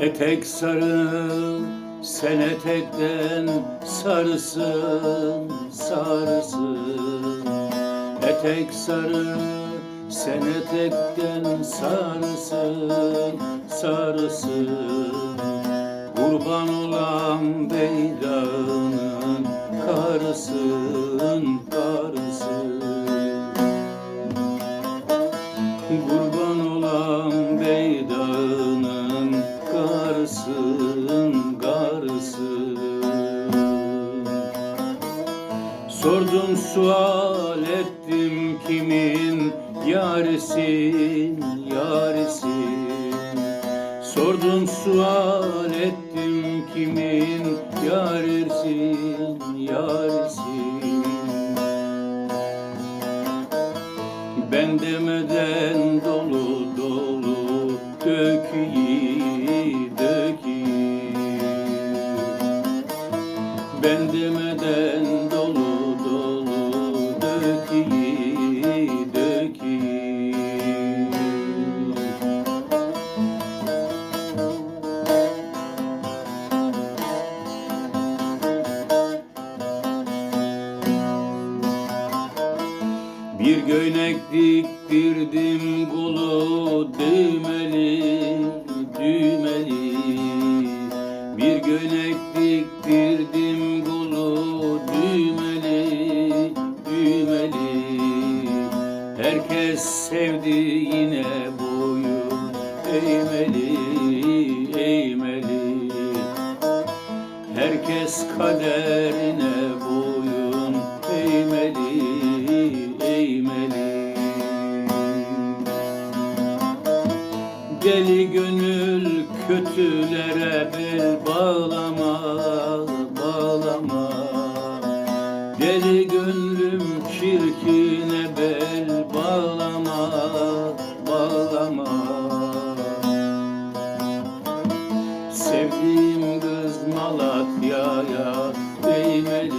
Etek sarı, sen etekten sarısın, sarısın. Etek sarı, sen etekten sarısın, sarısın. Kurban olan beydağının karısın, karısın. Kurban karısın, karısın. Sordum sual ettim kimin yarisin, yarisin. Sordum sual ettim kimin yarisin, yarisin. Ben demeden dolu dolu döküyü Ben demeden dolu dolu döküyü Bir göynek diktirdim kolu düğmeli, düğmeli. Herkes sevdi yine boyun eğmeli, eğmeli. Herkes kaderine boyun eğmeli, eğmeli. Deli gönül kötülere bel bağlama, bağlama. Deli gönlüm çirkine Sevdiğim kız Malatya'ya değmeli,